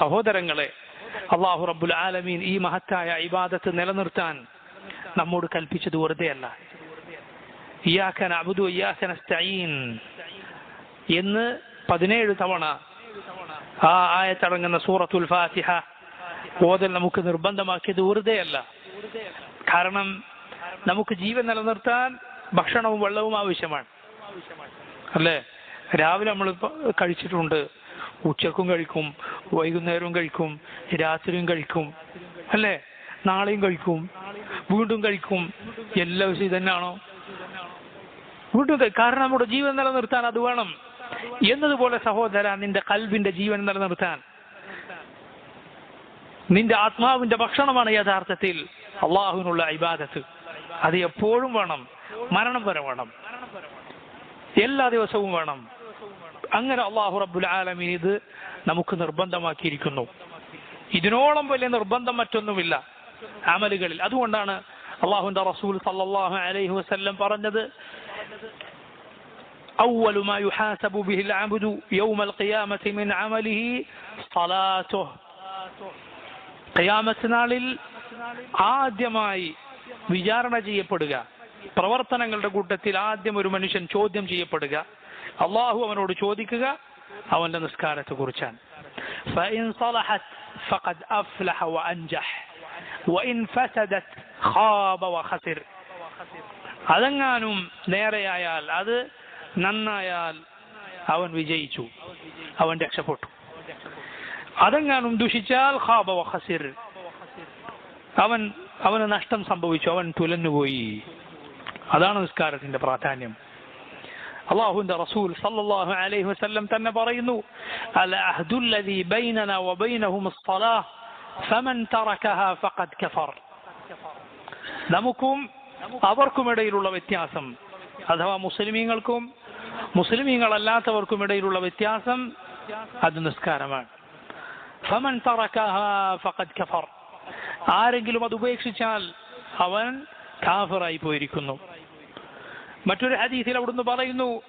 സഹോദരങ്ങളെ അള്ളാഹു റബ്ബുൽ ആലമീൻ ഈ മഹത്തായ ഇബാദത്ത് നിലനിർത്താൻ നമ്മോട് കൽപ്പിച്ചത് വെറുതെയല്ല. അല്ല എന്ന് പതിനേഴ് തവണ ആ ആയത്തടങ്ങുന്ന സൂറത്തുൽ ഫാത്തിഹ ഓതൽ നമുക്ക് നിർബന്ധമാക്കിയത് വെറുതെയല്ല. കാരണം നമുക്ക് ജീവൻ നിലനിർത്താൻ ഭക്ഷണവും വെള്ളവും ആവശ്യമാണ്. അല്ലേ? രാവിലെ നമ്മൾ കഴിച്ചിട്ടുണ്ട് ഉച്ചക്കും കഴിക്കും വൈകുന്നേരവും കഴിക്കും രാത്രിയും കഴിക്കും അല്ലേ? നാളെയും കഴിക്കും വീണ്ടും കഴിക്കും. എല്ലാ ദിവസവും ഇതന്നെയാണോ? വീണ്ടും കാരണം നമ്മുടെ ജീവൻ നിലനിർത്താൻ അത് വേണം. എന്നതുപോലെ സഹോദര നിന്റെ കൽവിന്റെ ജീവൻ നിലനിർത്താൻ. നിന്റെ ആത്മാവിന്റെ ഭക്ഷണമാണ് യഥാർത്ഥത്തിൽ അള്ളാഹുവിനുള്ള ഇബാദത്ത്. അത് എപ്പോഴും വേണം. മരണം വരെ വേണം. എല്ലാ ദിവസവും വേണം. അങ്ങനെ അള്ളാഹു റബ്ബുൽ ആലമീൻ ഇത് നമുക്ക് നിർബന്ധമാക്കിയിരിക്കുന്നു ഇതിനോളം വലിയ നിർബന്ധം മറ്റൊന്നുമില്ല അമലുകളിൽ അതുകൊണ്ടാണ് അള്ളാഹുന്റെ റസൂൽ സല്ലല്ലാഹു അലൈഹി വസല്ലം പറഞ്ഞത് أول ما يحاسب به العبد يوم القيامة من عمله صلاته ഖിയാമത്ത് നാളിൽ ആദ്യമായി വിചാരണ ചെയ്യപ്പെടുക പ്രവർത്തനങ്ങളുടെ കൂട്ടത്തിൽ ആദ്യം ഒരു മനുഷ്യൻ ചോദ്യം ചെയ്യപ്പെടുക അള്ളാഹു അവനോട് ചോദിക്കുക അവന്റെ നിസ്കാരത്തെ കുറിച്ചാണ് فإن صلحت فقد أفلح وأنجح وإن فسدت خاب وخسر അതെങ്ങാനും നേരെയായാൽ അത് നന്നായാൽ അവൻ വിജയിച്ചു അവൻ രക്ഷപ്പെട്ടു അതെങ്ങാനും ദുഷിച്ചാൽ ഖാബ വഖസിർ അവൻ അവന് നഷ്ടം സംഭവിച്ചു അവൻ തുലഞ്ഞുപോയി അതാണ് നിസ്കാരത്തിന്റെ പ്രാധാന്യം الله عند رسول صلى الله عليه وسلم تنبرينو على أهد الذي بيننا وبينهم الصلاة؟ فمن تركها فقد كفر. نمكم أبركم إلى الله بإتياسم هذا هو مسلمين لكم؟ مسلمين الله تبركم إلى الله بإتياسم هذا نسكار فمن تركها فقد كفر. آرنجل ما دبيك شجال أولا كافر أي بويريكونو മറ്റൊരു ഹദീസിൽ അവിടുന്ന് പറയുന്നു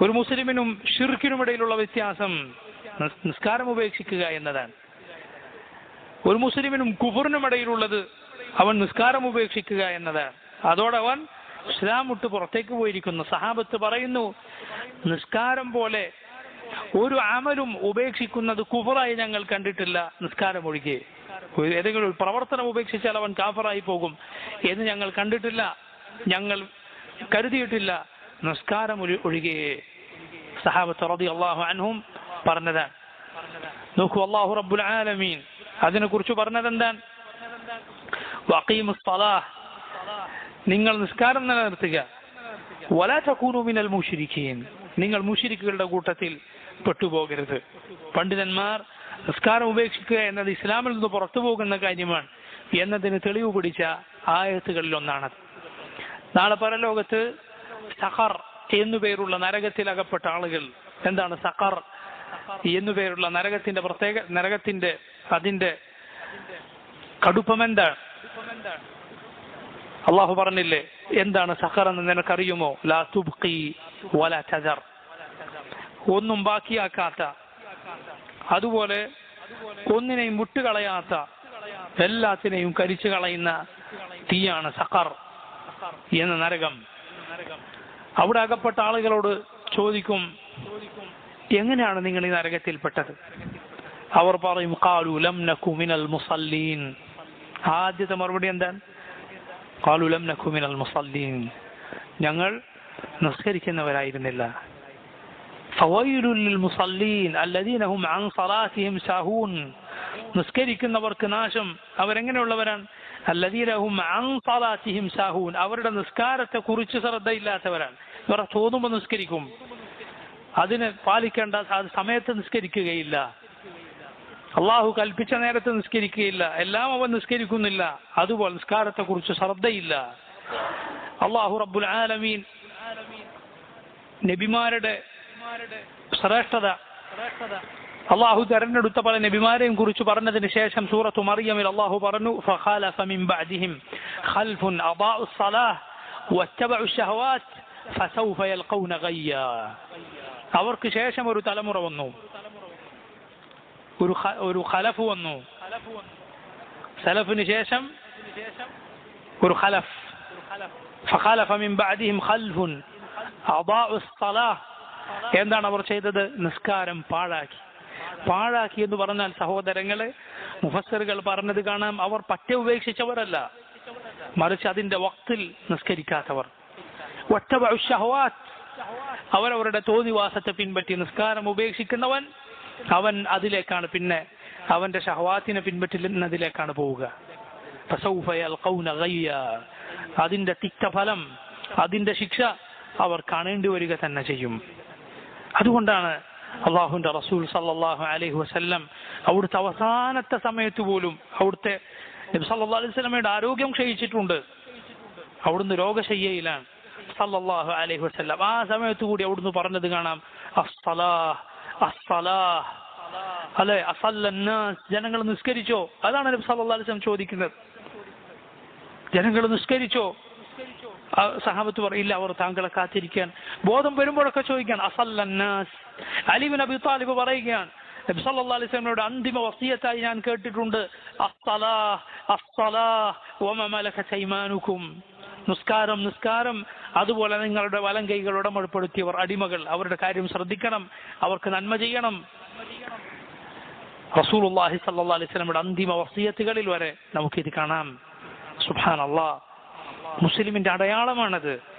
ഒരു മുസ്ലിമിനും ഷിർക്കിനും ഇടയിലുള്ള വ്യത്യാസം നിസ്കാരം ഉപേക്ഷിക്കുക എന്നതാണ്. ഒരു മുസ്ലിമിനും കുഫറിനും ഇടയിലുള്ളത് അവൻ നിസ്കാരം ഉപേക്ഷിക്കുക എന്നതാണ്. അതോടെ അവൻ ഇസ്ലാം മുട്ട് പുറത്തേക്ക് പോയിരിക്കുന്നു. സഹാബത്ത് പറയുന്നു നിസ്കാരം പോലെ ഒരു അമലും ഉപേക്ഷിക്കുന്നത് കുഫറായി ഞങ്ങൾ കണ്ടിട്ടില്ല നിസ്കാരം ഒഴികെ. ഏതെങ്കിലും ഒരു പ്രവർത്തനം ഉപേക്ഷിച്ചാൽ അവൻ കാഫറായി പോകും എന്ന് ഞങ്ങൾ കണ്ടിട്ടില്ല. ഞങ്ങൾ കരുതിയിട്ടില്ല. നിസ്കാരം ഒഴി- ഒഴികെ സഹാബത്ത് അള്ളാഹു അൻഹും പറഞ്ഞതാണ് നോക്കൂ അള്ളാഹു റബ്ബുൽ ആലമീൻ അതിനെ കുറിച്ച് പറഞ്ഞത് എന്താണ് നിങ്ങൾ നിസ്കാരം നിലനിർത്തുക. വലാ തകൂനു മിനൽ മുശ്രിക്കീൻ. നിങ്ങൾ മുഷിരിക്കുകളുടെ കൂട്ടത്തിൽ പെട്ടുപോകരുത്. പണ്ഡിതന്മാർ നിസ്കാരം ഉപേക്ഷിക്കുക എന്നത് ഇസ്ലാമിൽ നിന്ന് പുറത്തു പോകുന്ന കാര്യമാണ് എന്നതിന് തെളിവ് പിടിച്ച ആയത്തുകളിൽ ഒന്നാണത്. നാളെ പരലോകത്ത് സഖർ എന്നു പേരുള്ള നരകത്തിൽ അകപ്പെട്ട ആളുകൾ എന്താണ് സഹർ എന്നു പേരുള്ള നരകത്തിന്റെ പ്രത്യേക നരകത്തിന്റെ അതിന്റെ കടുപ്പമെന്താണ് അള്ളാഹു പറഞ്ഞില്ലേ എന്താണ് സഹർ എന്ന് നിനക്കറിയുമോ? ലാ ഒന്നും ബാക്കിയാക്കാത്ത അതുപോലെ ഒന്നിനെയും വിട്ടുകളയാത്ത എല്ലാത്തിനെയും കരിച്ചു കളയുന്ന തീയാണ് സഖർ എന്ന നരകം. അവിടെ അകപ്പെട്ട ആളുകളോട് ചോദിക്കും എങ്ങനെയാണ് നിങ്ങൾ ഈ നരകത്തിൽപ്പെട്ടത്? അവർ പറയും കാലു ലം മിനൽ മുസല്ലീൻ. ആദ്യത്തെ മറുപടി എന്താണ്? കാലു ലം മിനൽ മുസല്ലീൻ. ഞങ്ങൾ നിസ്കരിക്കുന്നവരായിരുന്നില്ല. ഫവൈലുൽ മുസല്ലീൻ അല്ലദീനഹും അൻ സലാത്തിഹിം സഹൂൻ നിസ്കരിക്കുന്നവർക്ക് നാശം. അവരെങ്ങനെയുള്ളവരാണ്? അല്ലദീനഹും അൻ സലാത്തിഹിം സഹൂൻ അവരുടെ നിസ്കാരത്തെ കുറിച്ച് ശ്രദ്ധയില്ലാത്തവരാണ്. ഇവരെ തോന്നുമ്പോൾ നിസ്കരിക്കും. അതിന് പാലിക്കേണ്ട സമയത്ത് നിസ്കരിക്കുകയില്ല. അള്ളാഹു കൽപ്പിച്ച നേരത്ത് നിസ്കരിക്കുകയില്ല. എല്ലാം അവൻ നിസ്കരിക്കുന്നില്ല. അതുപോലെ നിസ്കാരത്തെ കുറിച്ച് ശ്രദ്ധയില്ല. അള്ളാഹു റബ്ബുൽ ആലമീൻ നബിമാരുടെ ശ്രേഷ്ഠത അള്ളാഹു തെരഞ്ഞെടുത്ത പല നബിമാരെയും കുറിച്ച് പറഞ്ഞതിന് ശേഷം സൂറത്തു മറിയമിൽ അള്ളാഹു പറഞ്ഞു فخالف من بعدهم خلف أضاعوا الصلاة واتبعوا الشهوات فسوف يلقون غيا അവർക്ക് ശേഷം ഒരു തലമുറ വന്നു ഒരു ഖ- ഒരു ഖലഫ് വന്നു സലഫിന് ശേഷം ഒരു ഖലഫ് فخلف من بعدهم خلف أضاعوا الصلاة എന്താണ് അവർ ചെയ്തത്? നിസ്കാരം പാഴാക്കി. പാഴാക്കി എന്ന് പറഞ്ഞാൽ സഹോദരങ്ങളെ മുഫസറുകൾ പറഞ്ഞത് കാണാം അവർ പറ്റ ഉപേക്ഷിച്ചവരല്ല. മറിച്ച് അതിന്റെ വക്തിൽ നിസ്കരിക്കാത്തവർ. ഒറ്റ അവരവരുടെ തോതിവാസത്തെ പിൻപറ്റി നിസ്കാരം ഉപേക്ഷിക്കുന്നവൻ അവൻ അതിലേക്കാണ് പിന്നെ അവന്റെ ഷഹവാത്തിനെ പിൻപറ്റുന്നതിലേക്കാണ് പോവുക. അതിന്റെ തിക്തഫലം അതിന്റെ ശിക്ഷ അവർ കാണേണ്ടി വരിക തന്നെ ചെയ്യും. അതുകൊണ്ടാണ് അള്ളാഹുന്റെ റസൂൽ സല്ലാഹു അലൈഹി വസ്ല്ലം അവിടുത്തെ അവസാനത്തെ സമയത്ത് പോലും അവിടുത്തെ സല്ലാ അലൈഹി വസല്ലമയുടെ ആരോഗ്യം ക്ഷയിച്ചിട്ടുണ്ട്. അവിടുന്ന് രോഗശയ്യയിലാണ് സല്ലാഹു അലൈഹി വസല്ലം. ആ സമയത്ത് കൂടി അവിടുന്ന് പറഞ്ഞത് കാണാം അല്ലെ? അസല്ലന്നാസ് ജനങ്ങൾ നിസ്കരിച്ചോ? അതാണ് നബി സല്ലല്ലാഹു അലൈഹി ചോദിക്കുന്നത്. ജനങ്ങൾ നിസ്കരിച്ചോ? സഹാബത്ത് പറയില്ല അവർ താങ്കളെ കാത്തിരിക്കാൻ. ബോധം വരുമ്പോഴൊക്കെ ചോദിക്കാൻ അസല്ലന്നാസ്. അലിബിൻ അബി താലിബ് പറയുകയാണ് നബി സല്ലല്ലാഹു അലൈഹി വസല്ലമയുടെ അന്തിമ വസീയത്തായി ഞാൻ കേട്ടിട്ടുണ്ട്. നിസ്കാരം നിസ്കാരം. അതുപോലെ നിങ്ങളുടെ വലം കൈകൾ ഉടമപ്പെടുത്തിയവർ അടിമകൾ. അവരുടെ കാര്യം ശ്രദ്ധിക്കണം അവർക്ക് നന്മ ചെയ്യണം. റസൂലുള്ളാഹി സല്ലാ അലൈഹി സ്വലമിയുടെ അന്തിമ വസീയത്തുകളിൽ വരെ നമുക്കിത് കാണാം. സുബ്ഹാനല്ലാഹ്. മുസ്ലിമിന്റെ അടയാളമാണത്.